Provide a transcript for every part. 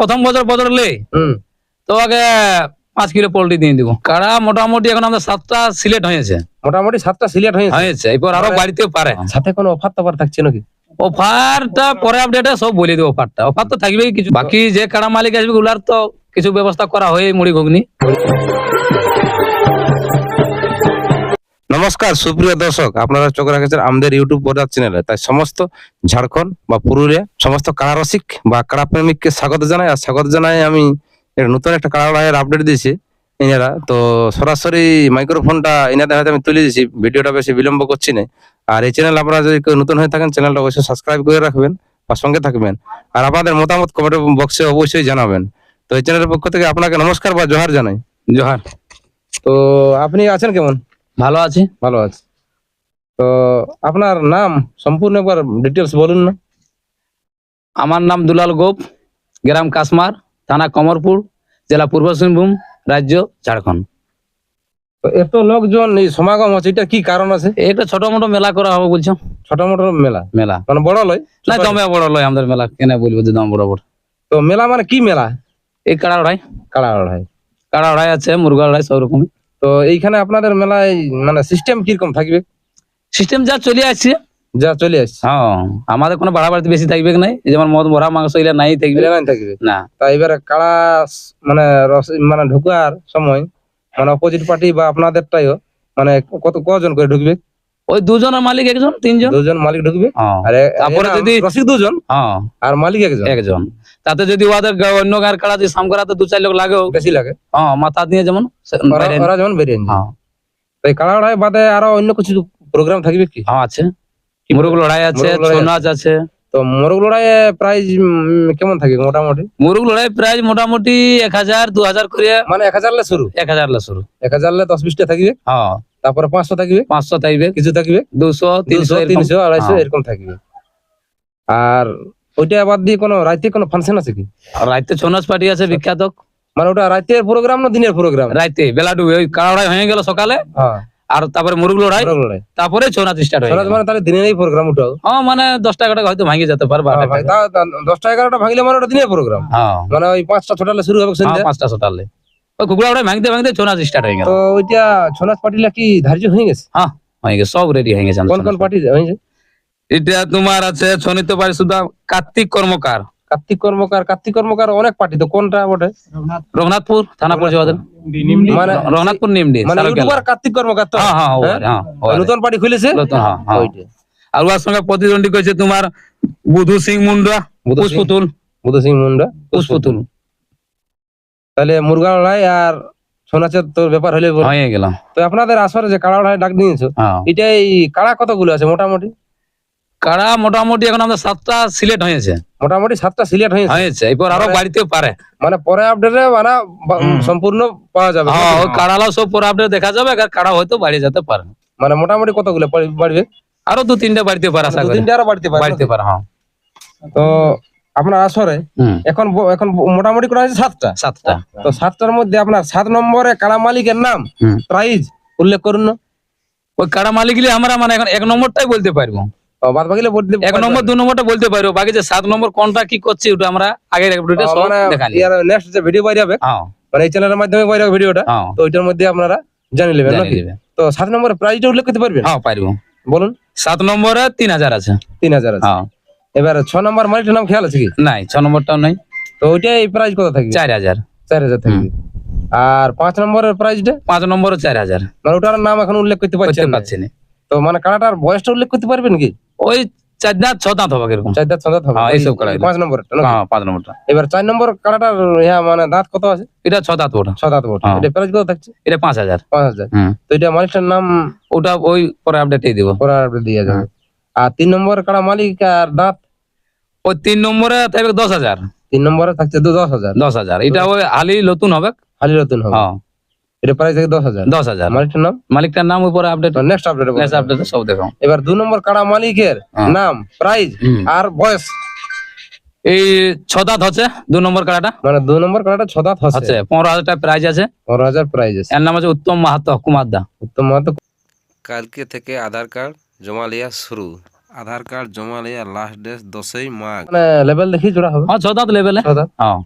প্রথম বছর বদলে তোমাকে পাঁচ কিলো পোল্ট্রি দিয়ে দিব। কারা মোটামুটি এখন আমাদের সাতটা সিলেক্ট হয়েছে। মোটামুটি সাতটা সিলেক্ট হয়েছে। হয়েছে। এরপর আরও বাড়িতেও পারে। সাথে কোনো অফার টফার থাকছে নাকি? অফারটা পরে আপডেটে সব বলে দেবো অফারটা। অফার তো থাকবে কিছু। বাকি যে কারা মালিক আসবে ওগুলার তো কিছু ব্যবস্থা করা হয়ে মুড়ি ঘুগনি। নমস্কার, সুপ্রিয় দর্শক। আপনারা চোখ রাখেছেন আমাদের ইউটিউব পর্দার চ্যানেলে। তাই সমস্ত ঝাড়খণ্ড বা পুরুলিয়া, সমস্ত কাড়া রসিক বা কাড়া প্রেমিককে স্বাগত জানাই। আর স্বাগত জানাই আমি নতুন একটা কাড়া লড়াইয়ের আপডেট দিয়েছি এনারা তো সরাসরি মাইক্রোফোনটা এনাদের হাতে আমি তুলে দিয়েছি। ভিডিওটা বেশি বিলম্ব করছি না। আর এই চ্যানেল আপনারা যদি নতুন হয়ে থাকেন চ্যানেলটা অবশ্যই সাবস্ক্রাইব করে রাখবেন বা সঙ্গে থাকবেন। আর আপনাদের মতামত কমেন্ট বক্সে অবশ্যই জানাবেন। তো এই চ্যানেলের পক্ষ থেকে আপনাকে নমস্কার বা জোহার জানাই। জোহার। তো আপনি আছেন কেমন? ভালো আছে। ভালো আছে। তো আপনার নাম সম্পূর্ণ একবার ডিটেলস বলুন না। আমার নাম দুলাল গোপ গ্রাম কাসমার থানা কমরপুর জেলা পূর্ব সিংভূম রাজ্য ঝাড়খণ্ড। এত লোকজন এই সমাগম আছে এটা কি কারণ আছে? একটা ছোট মোটো মেলা করা হবে বলছো? ছোট মোটো মেলা? মেলা। মানে বড় লয়? না দমে বড় লয় আমাদের মেলা। কেন বলব যে দম বড় বড়? তো মেলা মানে কি মেলা? এই কাড়া ওড়াই কাড়া লড়াই কাড়া ওড়াই আছে মুরগা ওড়াই সব রকম তো এইখানে আপনাদের মেলায় মানে সিস্টেম কীরকম থাকবে? সিস্টেম যা চলে আসছে। যা চলে আসছে। হ্যাঁ আমাদের কোনো বাড়াবাড়ি বেশি থাকবে কি নাই? যেমন মদ ভরা মাংস এগুলা নাই থাকবে। নাই থাকবে। না। তা এবারে কাড়া মানে রস মানে ঢুকার সময় মানে অপোজিট পার্টি বা আপনাদেরটাইও মানে কত কজন করে ঢুকবে? ওই দুজনের মালিক একজন তিনজন। দুজন মালিক ঢুকবে। হ্যাঁ। আর তারপরে যদি- রসিক দুজন। হ্যাঁ। আর মালিক একজন। একজন। তাতে যদি ওদের অন্য গাঁয়ের কাড়া যদি সাম করাতে দু চার লোক লাগেও বেশি লাগে? হ্যাঁ মাথা দিয়ে যেমন ওরা যেমন বেরিয়ে হ্যাঁ। এই কাড়া লড়াই বাদে আরও অন্য কিছু প্রোগ্রাম থাকবে কি? হ্যাঁ আছে। মুরগ লড়াই আছে ছৌ নাচ আছে। তো মোরগ লড়াই প্রাইস কেমন থাকে মোটামুটি? মুরগ লড়াই প্রাইস মোটামুটি এক হাজার দু হাজার করে মানে এক হাজার লে শুরু? এক হাজার লা শুরু। এক হাজার লে দশ বিশটা থাকবে? হ্যাঁ। তারপরে পাঁচশো থাকবে? পাঁচশো থাকবে। কিছু থাকবে? দুশো তিনশো তিনশো আড়াইশো হ্যাঁ। এরকম থাকবে। আর ওইটা বাদ দিয়ে কোনো রাইতে কোনো ফাংশন আছে কি? আর রাইতে ছৌ নাচ পার্টি আছে বিখ্যাত। মানে ওটা রাতের প্রোগ্রাম না দিনের প্রোগ্রাম রাইতে বেলা ডুবে ওই কাড়া লড়াই হয়ে গেল সকালে। হ্যাঁ। আর তারপরে মুরগ লড়াই তারপরে ছৌ নাচ স্টার্ট হয়ে মানে তাহলে দিনেরই প্রোগ্রাম ওটাও হ্যাঁ মানে দশটা এগারোটা হয়তো ভাঙে যেতে পারে হ্যাঁ দশটা এগারোটা ভাঙলে মানে ওটা দিনের প্রোগ্রাম হ্যাঁ। মানে ওই পাঁচটা ছটালে শুরু হবে সন্ধ্যা? পাঁচটা ছটালে। ওই কুকুরা ওড়াই ভাঙতে ভাঙতে ছৌ নাচ স্টার্ট হয়ে গেল। তো ওইটা ছনাচ পার্টিলা কি ধার্য হয়ে গেছে? হ্যাঁ হয়ে গেছে সব রেডি হয়ে গেছে। কোন কোন পার্টি হয়েছে? এটা তোমার আছে ছনিত পারি শুধু কার্তিক কর্মকার। কার্তিক কর্মকার কার্তিক কর্মকার অনেক পার্টি তো কোনটা বটে? রঘুনাথপুর থানা ওদের মানে রঘুনাথপুর নিমডি মানে ইউটিউবার কার্তিক কর্মকার তো? হ্যাঁ হ্যাঁ ওরে, হ্যাঁ? ওরে। নতুন পার্টি খুলেছে? হ্যাঁ, হ্যাঁ। আর ওর সঙ্গে প্রতিদ্বন্দ্বী করেছে তোমার বুধু সিং মুন্ডা পুষ্পতুল। বুধ সিং মুন্ডা পুষ্পতুল। তাহলে মুরগা লড়াই আর সোনাচের তোর ব্যাপার হলে। হয়ে গেল তো আপনাদের আসরে যে কাড়া লড়াই ডাক নিয়েছো হ্যাঁ। এটা এই কাড়া কতগুলো আছে মোটামুটি? কাড়া মোটামুটি এখন আমাদের সাতটা সিলেক্ট হয়েছে। মোটামুটি সাতটা সিলেক্ট হয়েছে। হয়েছে এরপর আরও মানে- বাড়িতেও পারে। মানে পরে আপডেটে মানে সম্পূর্ণ পাওয়া যাবে। হ্যাঁ ওই সব পরে আপডেট দেখা যাবে আর কাড়া হয়তো বাড়ি যেতে পারে। মানে মোটামুটি কতগুলো বাড়বে আরও দু তিনটা বাড়িতে পারে আশা করি। তিনটে আরও বাড়তে পারে। বাড়িতে পারে হ্যাঁ। তো আপনার আসরে এখন এখন মোটামুটি করা হয়েছে সাতটা? সাতটা। তো সাতটার মধ্যে আপনার সাত নম্বরে কাড়া মালিকের নাম? প্রাইজ উল্লেখ করুন না। ওই কাড়া মালিকলি আমরা মানে এখন এক নম্বরটাই বলতে পারব। বাদ বাকিলে এক নম্বর দু নম্বরটা বলতে পারব বাকি যে সাত নম্বর কোনটা কি করছে ওটা আমরা আগের আপডেটে সব দেখানি নেক্সট যে ভিডিও বাইরে হবে মানে এই চ্যানেলের মাধ্যমে বাইরে হবে ভিডিওটা তো ওইটার মধ্যে আপনারা জানিয়ে নেবেন নাকি? তো সাত নম্বরের প্রাইজটা উল্লেখ করতে পারবেন হ্যাঁ পারব। বলুন। সাত নম্বরে তিন হাজার আছে। তিন হাজার আছে। এবার ছ নম্বর মালিকটার নাম খেয়াল আছে কি? নাই ছ নম্বরটাও নাই। তো ওইটাই প্রাইজ কত থাকবে? চার হাজার। চার হাজার থাকবে। আর পাঁচ নম্বরের পাঁচ চার হাজার। মানে ওটার নাম এখন উল্লেখ করতে করতে পারছি না। তো মানে কানাটার বয়সটা উল্লেখ করতে পারবেন কি? ওই চার দাঁত ছ দাঁত হবে এরকম চার দাঁত ছ দাঁত হবে। হ্যাঁ, এইসব কাড়া পাঁচ নম্বরটা? হ্যাঁ পাঁচ নম্বরটা। এবার চার নম্বর কানাটার ইয়া মানে দাঁত কত আছে? এটা ছ দাঁত ওটা ছ দাঁত বটে। হ্যাঁ। এটা প্রাইজ কত থাকছে? এটা পাঁচ হাজার। পাঁচ হাজার। হুম। তো এটা মালিকটার নাম? ওটা ওই পরে আপডেট দিয়ে দিব। আপডেট দিয়ে যাবে। আর তিন নম্বর কাড়া মালিক আর দাঁত? ওই তিন নম্বরে থাকবে দশ হাজার। তিন নম্বরে থাকছে দশ হাজার। দশ হাজার। এটা ওই হালি নতুন হবে। খালি নতুন হবে। হ্যাঁ। এটা প্রাইস থাকে দশ হাজার। দশ হাজার। মালিকটার নাম? মালিকটার নাম উপরে আপডেট নেক্সট আপডেট নেক্সট আপডেটে সব দেখো। এবার দু নম্বর কাড়া মালিকের। নাম প্রাইজ আর বয়স? এই ছ দাঁত হচ্ছে দু নম্বর কাড়াটা। মানে দু নম্বর কাড়াটা ছ দাঁত হচ্ছে। পনেরো হাজার টাকা প্রাইজ আছে। পনেরো হাজার প্রাইজ আছে। এর নাম আছে উত্তম মাহাতো কুমার দা। উত্তম মাহাতো কালকে থেকে আধার কার্ড জমা লিয়া শুরু। আধার কার্ড জমা লিয়া লাস্ট ডেট দশই মাঘ। মানে লেভেল দেখি জোড়া হবে। হ্যাঁ ছ দাঁত লেভেলে হ্যাঁ।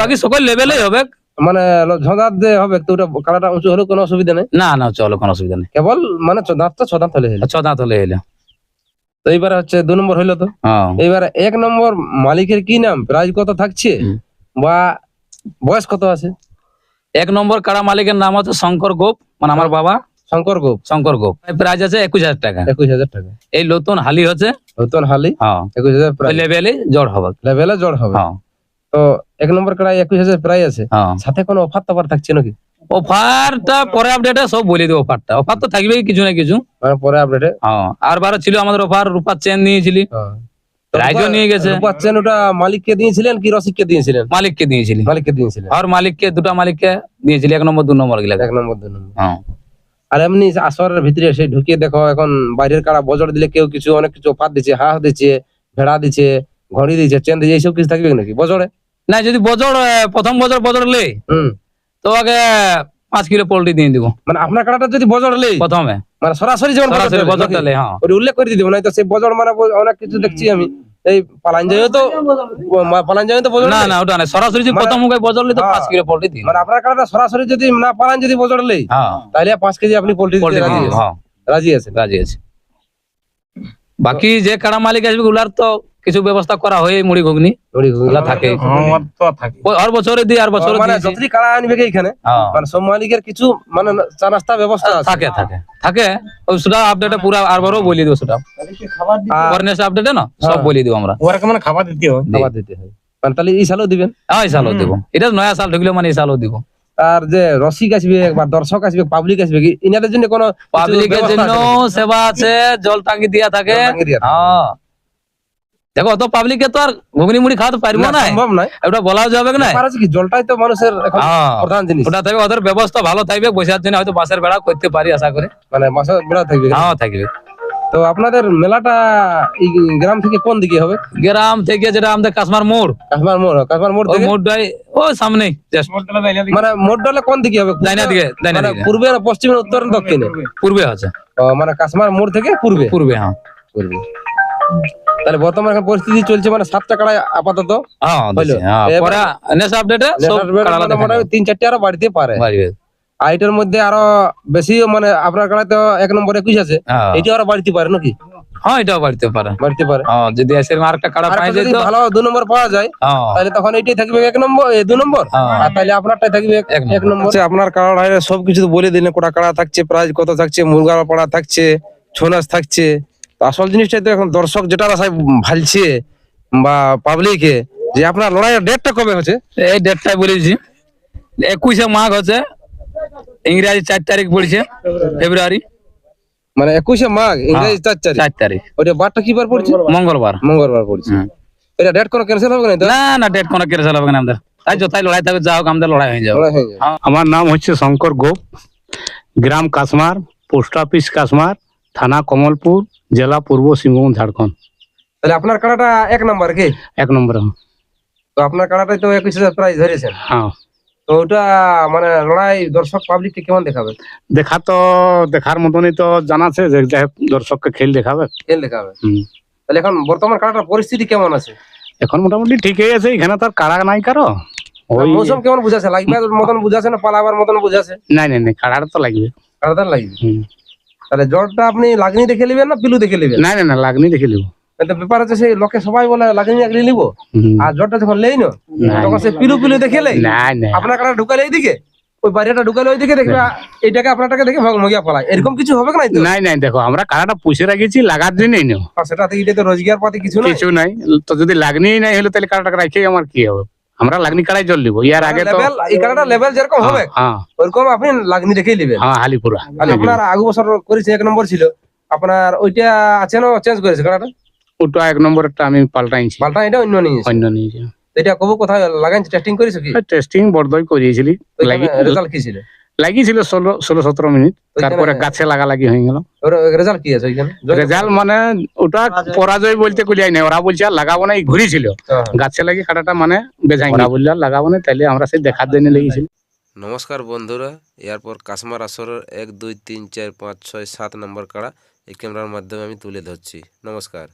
বাকি সকল লেভেলেই হবে। মানে ল- ঝদাত যে হবে তো ওটা কাড়াটা উঁচু হলেও কোনো অসুবিধা নেই? না না চলো কোনো অসুবিধা নেই। কেবল মানে ছ- দাঁতটা ছ দাঁত হলে হলো ছ দাঁত হলে এলো তো এইবারে হচ্ছে দু নম্বর হইল তো? হ্যাঁ। এইবারে এক নম্বর মালিকের কি নাম? প্রাইজ কত থাকছে? বা বয়স কত আছে? এক নম্বর কাড়া মালিকের নাম হচ্ছে শঙ্কর গোপ মানে আমার বাবা। শঙ্কর গোপ। শঙ্কর গোপ। প্রাইজ আছে একুশ হাজার টাকা। একুশ হাজার টাকা। এই নতুন হালি হচ্ছে? নতুন হালি? হ্যাঁ। একুশ হাজার লেভেলে জড় হবে। লেভেলে জড় হবে। হ্যাঁ। তো এক নম্বর কড়াই একুশ হাজার প্রাইজ আছে। সাথে কোনো অফার টফার থাকছে নাকি? অফারটা পরে আপডেটে সব বলে দেবো অফারটা। অফার তো থাকবেই কিছু না কিছু। মানে পরে আপডেটে আর বারো ছিল আমাদের অফার রূপার চেন নিয়েছিলি। প্রাইজও নিয়ে গেছে। পাচ্ছেন ওটা মালিককে দিয়েছিলেন কি রসিককে দিয়েছিলেন? মালিককে দিয়েছিলি। মালিককে দিয়েছিলেন। আর মালিককে দুটা মালিককে দিয়েছিলি এক নম্বর দু নম্বর গিলা। এক নম্বর দু নম্বর। আর এমনি আসরের ভিতরে সেই ঢুকিয়ে দেখো এখন বাইরের কাড়া বজর দিলে কেউ কিছু অনেক কিছু অফার দিচ্ছে হাঁস দিচ্ছে ভেড়া দিচ্ছে ঘড়ি দিয়েছে চেন দিচ্ছে এইসব কিছু থাকবে নাকি? বজরে না যদি বজর প্রথম বজর বজর লে হুম। তো আগে পাঁচ কিলো পোল্ট্রি দিয়ে দিব। মানে আপনার কাড়াটা যদি বজর লেই প্রথমে। মানে সরাসরি যেমন সরাসরি লে হ্যাঁ। উল্লেখ করে দিব না তো সেই বজর মানে অনেক কিছু দেখছি আমি। এই পালাঞ্জাইও তো পালাঞ্জাইও তো বজর না না ওটা না সরাসরি যদি মানে- প্রথম মুখে বজর লে তো হ্যাঁ। পাঁচ কিলো পোল্ট্রি দিন মানে আপনার কাড়াটা সরাসরি যদি না পালান যদি বজর লেই হ্যাঁ। তাহলে পাঁচ কেজি আপনি পোল্ট্রি দিতে রাজি আছেন। হ্যাঁ। রাজি আছেন। রাজি আছে। বাকি যে কাড়া মালিক আসবে ওগুলার তো কিছু ব্যবস্থা করা হয় মুড়ি ঘুগনি? থাকে। আর বছরে দিই আর বছরে মানে। কাড়া আনবে এখানে। হ্যাঁ। মানে সব কিছু মানে চা নাস্তা ব্যবস্থা থাকে থাকে। থাকে। সেটা আপডেটে পুরা আরবারও বলে দিব সেটা। আপডেটে না? সব হ্যাঁ। বলে দিব আমরা। ওরা কেমন খাবার দিতে হয়। খাবার দিতে হয়। মানে তাহলে এই সালও দিবেন? হ্যাঁ এই সালও দিব। এটা নয়া সাল ঢুকলে মানে এই সালও দিব। আর যে রসিক আসবে বা দর্শক আসবে পাবলিক আসবে কি? ইনাদের জন্য কোনো পাবলিকের জন্য আছে সেবা আছে জল থাকে। দিয়া থাকে। হ্যাঁ। দেখো অত পাবলিকে তো আর ঘুগনি মুড়ি খাওয়াতে পারব না, সম্ভব নয়। ওটা বলাও যাবে না? কি? জলটাই তো মানুষের হ্যাঁ। প্রধান জিনিস। ওটা থাকবে ওদের ব্যবস্থা ভালো থাকবে বসার জন্য হয়তো বাসের বেড়া করতে পারি আশা করে। মানে মাসে বেড়া থাকবে। হ্যাঁ থাকবে। তো আপনাদের মেলাটা এই গ্রাম থেকে কোন দিকে হবে? গ্রাম থেকে যেটা আমাদের কাশ্মার মোড়। কাশমার মোড় কাশমার মোড় থেকে? মোড়টাই ও সামনে মানে মোড় ডলে কোন দিকে হবে? ডাইনা দিকে ডাইনা মানে দিকে। পূর্বে না পশ্চিমে উত্তর দক্ষিণে? পূর্বে আছে। মানে কাশমার মোড় থেকে পূর্বে? পূর্বে হ্যাঁ। পূর্বে। তাহলে বর্তমান এখন পরিস্থিতি চলছে মানে সাতটা কাড়ায় আপাতত। হ্যাঁ হ্যাঁ তিন চারটে আরও বাড়িতে পারে। এটার মধ্যে আরও বেশি মানে আপনার কাড়ায় তো এক নম্বর একুশ আছে। হ্যাঁ। এটা আরও বাড়তে পারে নাকি? হ্যাঁ এটাও বাড়তে পারে। বাড়তে পারে। হ্যাঁ যদি এসে আর একটা কাড়া পাই যায় যদি তো ভালো দু নম্বর পাওয়া যায় তাহলে তখন এটাই থাকবে এক নম্বর দু নম্বর। আর তাহলে আপনারটাই থাকবে এক- এক নম্বর। আচ্ছা আপনার কাড়ায় সবকিছু তো বলে দিলেন কোটা কাড়া থাকছে প্রাইজ কত থাকছে মুরগার পাড়া থাকছে ছৌ থাকছে আসল জিনিসটাই তো এখন দর্শক যেটা আশায় ভালছে বা পাবলিকে যে আপনার লড়াইয়ের ডেটটা কবে হচ্ছে? এই ডেটটা বলেছি। একুশে মাঘ হচ্ছে ইংরাজি চার তারিখ পড়ছে ফেব্রুয়ারি। মানে একুশে মাঘ ইংরেজি চার চারি চার তারিখ। ওইটা বারটা কি বার পড়ছে? মঙ্গলবার। মঙ্গলবার পড়ছে। এটা ডেট কোনো ক্যান্সেল হবে না না না ডেট কোনো কেড়ে হবে না আমাদের। তাই যথাই লড়াই থাকবে যা হোক আমাদের লড়াই হয়ে যাবে। লড়াই হয়ে যাবে। আমার নাম হচ্ছে শঙ্কর গোপ গ্রাম কাশমার পোস্ট অফিস কাশমার থানা কমলপুর। জেলা পূর্ব সিংভূম ঝাড়খণ্ড। তাহলে আপনার কাড়াটা এক নম্বর কি? এক নম্বর। তো আপনার কাড়াটাই তো একুশ হাজার প্রাইজ ধরেছেন। হ্যাঁ। তো ওটা মানে লড়াই দর্শক পাবলিককে কেমন দেখাবে? দেখা তো দেখার মতনই তো জানাছে যে যাই হোক দর্শককে খেল দেখাবে। খেল দেখাবে। তাহলে এখন বর্তমান কাড়াটার পরিস্থিতি কেমন আছে? এখন মোটামুটি ঠিকই আছে এখানে তো আর কাড়া নাই কারও। ওই মৌসুম কেমন বুঝাছে লাগবে মতন বুঝাছে না পালাবার মতন বুঝাছে নাই নাই নাই কাড়াটা তো লাগবে। কাড়াটার লাগবে। হুম। তাহলে জ্বরটা আপনি লাগনি দেখে নেবেন না পিলু দেখে নেবেন? নাই নাই না লাগনি দেখে নিব। ব্যাপার আছে সেই লোকে সবাই বলে লাগনি আগলি নিব। আর জ্বরটা যখন লেই না তখন সে পিলু পিলু দেখে লেই আপনার কাটা ঢুকালে এইদিকে ওই বাইরেটা ঢুকালে ওইদিকে দেখবে আপনারটাকে দেখে মগিয়া পলায়। এরকম কিছু হবে না নাই নাই দেখো আমরা কাড়াটা পুষে রাখেছি লাগার জন্যই নেও আর সেটা এটা তো রোজগার পাতি কিছু কিছু নাই? তো যদি লাগনি নাই হলে তাহলে কাড়াটাকে রাখে আমার কি হবে? আমরা লাগনি কাড়াই জল দিব ইয়ার আগে তো এই কাটাটা লেভেল যেরকম হবে হ্যাঁ। ওরকম আপনি লাগনি দেখেই নেবেন হ্যাঁ হালিপুরা। আর আপনার আগু বছর করেছে এক নম্বর ছিল। আপনার ওইটা আছে না চেঞ্জ করেছে কাড়াটা? ওটা এক নম্বরটা আমি পাল্টাইছি পাল্টা এটা অন্য নিয়েছে অন্য নিয়েছি এটা কব কোথায় লাগাইছি টেস্টিং করেছ কি? টেস্টিং বড়দই করিয়েছিলি। লাগি রেজাল্ট কি ছিল? লাগিয়েছিল ষোলো ষোলো সতেরো মিনিট। তারপরে গাছে লাগা লাগি হয়ে গেল। রেজাল্ট কি আছে রেজাল্ট মানে ওটা পরাজয়। বলতে কুলিয়াই নাই। ওরা বলছে আর লাগাবো না ঘুরিছিল হ্যাঁ। গাছে লাগি কাটাটা মানে বেজাই না বললে আর লাগাবো না তাইলে আমরা সেই দেখার জন্য লেগেছিল নমস্কার বন্ধুরা এরপর কাশমার আসরের এক দুই তিন চার পাঁচ ছয় সাত নম্বর কাড়া এই ক্যামেরার মাধ্যমে আমি তুলে ধরছি। নমস্কার।